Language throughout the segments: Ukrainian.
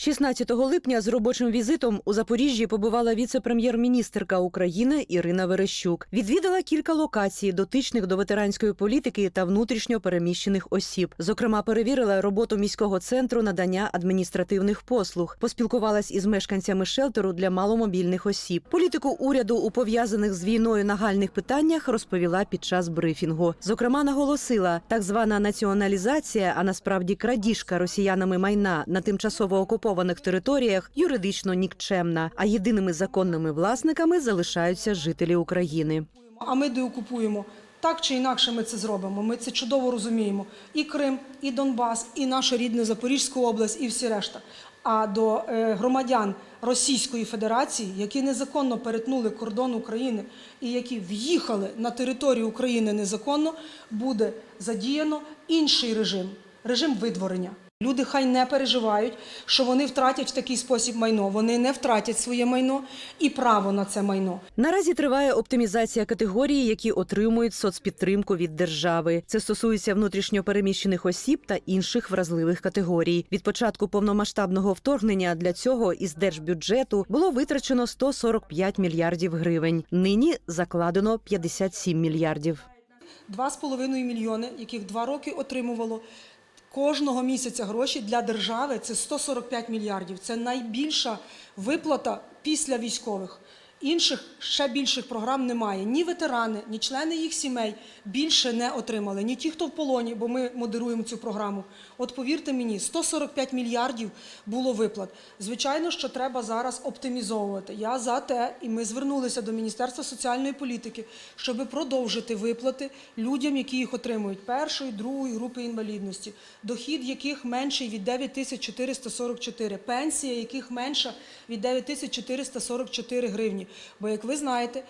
16 липня з робочим візитом у Запоріжжі побувала віце-прем'єр-міністерка України Ірина Верещук. Відвідала кілька локацій, дотичних до ветеранської політики та внутрішньо переміщених осіб. Зокрема, перевірила роботу міського центру надання адміністративних послуг, поспілкувалась із мешканцями шелтеру для маломобільних осіб. Політику уряду у пов'язаних з війною нагальних питаннях розповіла під час брифінгу. Зокрема, наголосила, так звана націоналізація, а насправді крадіжка росіянами майна на тимчасово окупованих територіях юридично нікчемна, а єдиними законними власниками залишаються жителі України. А ми деокупуємо. Так чи інакше ми це зробимо. Ми це чудово розуміємо. І Крим, і Донбас, і наша рідна Запорізька область, і всі решта. А до е, громадян Російської Федерації, які незаконно перетнули кордон України і які в'їхали на територію України незаконно, буде задіяно інший режим режим видворення. Люди хай не переживають, що вони втратять в такий спосіб майно. Вони не втратять своє майно і право на це майно. Наразі триває оптимізація категорій, які отримують соцпідтримку від держави. Це стосується внутрішньо переміщених осіб та інших вразливих категорій. Від початку повномасштабного вторгнення для цього із держбюджету було витрачено 145 мільярдів гривень. Нині закладено 57 мільярдів. 2,5 мільйони, яких два роки отримувало кожного місяця гроші для держави. Це 145 мільярдів. Це найбільша виплата після військових. Інших ще більших програм немає. Ні ветерани, ні члени їх сімей більше не отримали. Ні ті, хто в полоні, бо ми модеруємо цю програму. От повірте мені, 145 мільярдів було виплат. Звичайно, що треба зараз оптимізовувати. Я за те, і ми звернулися до Міністерства соціальної політики, щоб продовжити виплати людям, які їх отримують першої, другої групи інвалідності, дохід яких менший від 9444, пенсія яких менша від 9444 гривні. Бо, як ви знаєте,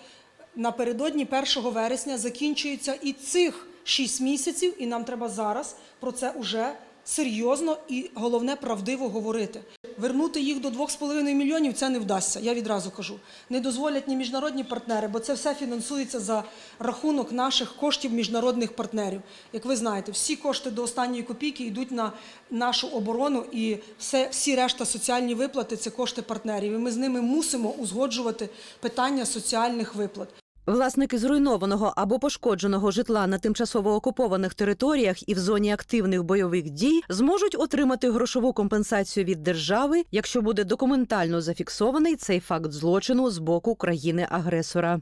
напередодні 1 вересня закінчується і цих 6 місяців, і нам треба зараз про це уже серйозно і головне правдиво говорити. Вернути їх до 2,5 мільйонів це не вдасться. Я відразу кажу. Не дозволять ні міжнародні партнери, бо це все фінансується за рахунок наших коштів міжнародних партнерів. Як ви знаєте, всі кошти до останньої копійки йдуть на нашу оборону, і все, всі решта соціальні виплати це кошти партнерів. І ми з ними мусимо узгоджувати питання соціальних виплат. Власники зруйнованого або пошкодженого житла на тимчасово окупованих територіях і в зоні активних бойових дій зможуть отримати грошову компенсацію від держави, якщо буде документально зафіксований цей факт злочину з боку країни-агресора.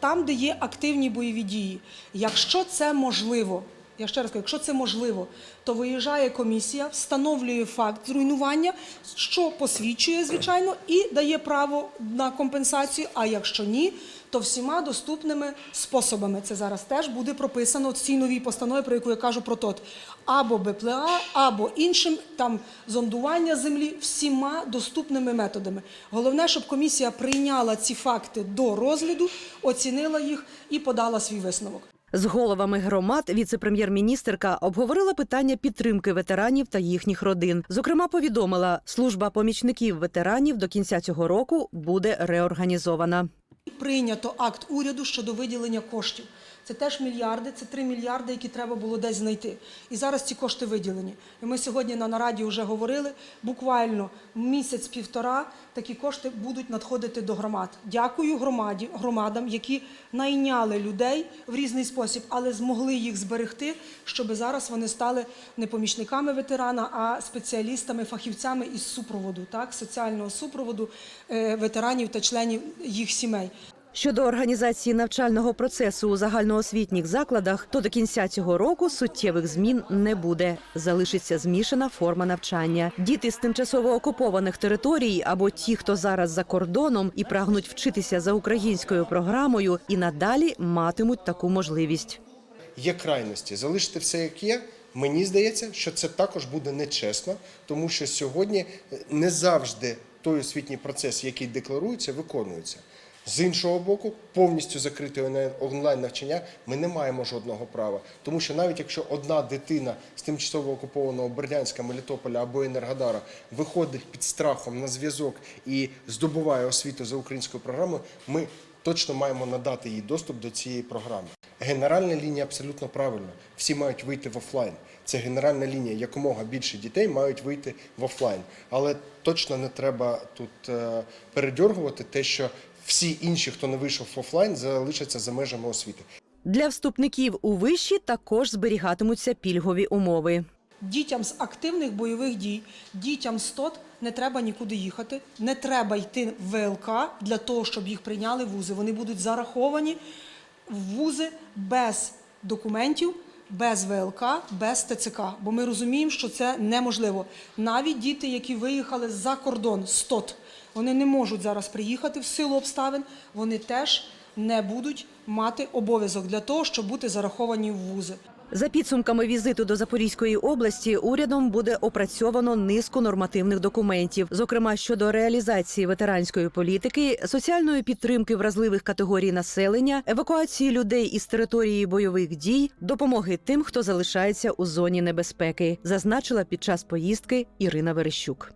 там, де є активні бойові дії. Якщо це можливо, я ще раз кажу, якщо це можливо, то виїжджає комісія, встановлює факт зруйнування, що посвідчує, звичайно, і дає право на компенсацію. А якщо ні, то всіма доступними способами. Це зараз теж буде прописано в цій новій постанові, про яку я кажу про ТОТ. Або БПЛА, або іншим там зондування землі, всіма доступними методами. Головне, щоб комісія прийняла ці факти до розгляду, оцінила їх і подала свій висновок. З головами громад віце-прем'єр-міністерка обговорила питання підтримки ветеранів та їхніх родин. Зокрема, повідомила, служба помічників ветеранів до кінця цього року буде реорганізована. Прийнято акт уряду щодо виділення коштів. Це теж мільярди, це 3 мільярди, які треба було десь знайти. І зараз ці кошти виділені. І ми сьогодні на нараді вже говорили, буквально місяць-півтора такі кошти будуть надходити до громад. Дякую громаді, громадам, які найняли людей в різний спосіб, але змогли їх зберегти, щоб зараз вони стали не помічниками ветерана, а спеціалістами, фахівцями із супроводу, так, соціального супроводу е, ветеранів та членів їх сімей. Щодо організації навчального процесу у загальноосвітніх закладах, то до кінця цього року суттєвих змін не буде. Залишиться змішана форма навчання. Діти з тимчасово окупованих територій або ті, хто зараз за кордоном і прагнуть вчитися за українською програмою, і надалі матимуть таку можливість. є крайності. Залишити все як є. Мені здається, що це також буде нечесно, тому що сьогодні е, не завжди той освітній процес, який декларується, виконується. З іншого боку, повністю закрити онлайн навчання ми не маємо жодного права, тому що навіть якщо одна дитина з тимчасово окупованого Бердянська, Мелітополя або Енергодара виходить під страхом на зв'язок і здобуває освіту за українською програмою, ми точно маємо надати їй доступ до цієї програми. Генеральна лінія абсолютно правильна. Всі мають вийти в офлайн. Це генеральна лінія. Якомога більше дітей мають вийти в офлайн. Але точно не треба тут е, передьоргувати те, що всі інші, хто не вийшов в офлайн, залишаться за межами освіти. Для вступників у виші також зберігатимуться пільгові умови. Дітям з активних бойових дій, дітям з ТОТ не треба нікуди їхати, не треба йти в ВЛК для того, щоб їх прийняли в вузи. Вони будуть зараховані в вузи без документів, без ВЛК, без ТЦК. Бо ми розуміємо, що це неможливо. Навіть діти, які виїхали за кордон з ТОТ, вони не можуть зараз приїхати в силу обставин, вони теж не будуть мати обов'язок для того, щоб бути зараховані в вузи. За підсумками візиту до Запорізької області, урядом буде опрацьовано низку нормативних документів, зокрема щодо реалізації ветеранської політики, соціальної підтримки вразливих категорій населення, евакуації людей із території бойових дій, допомоги тим, хто залишається у зоні небезпеки, зазначила під час поїздки Ірина Верещук.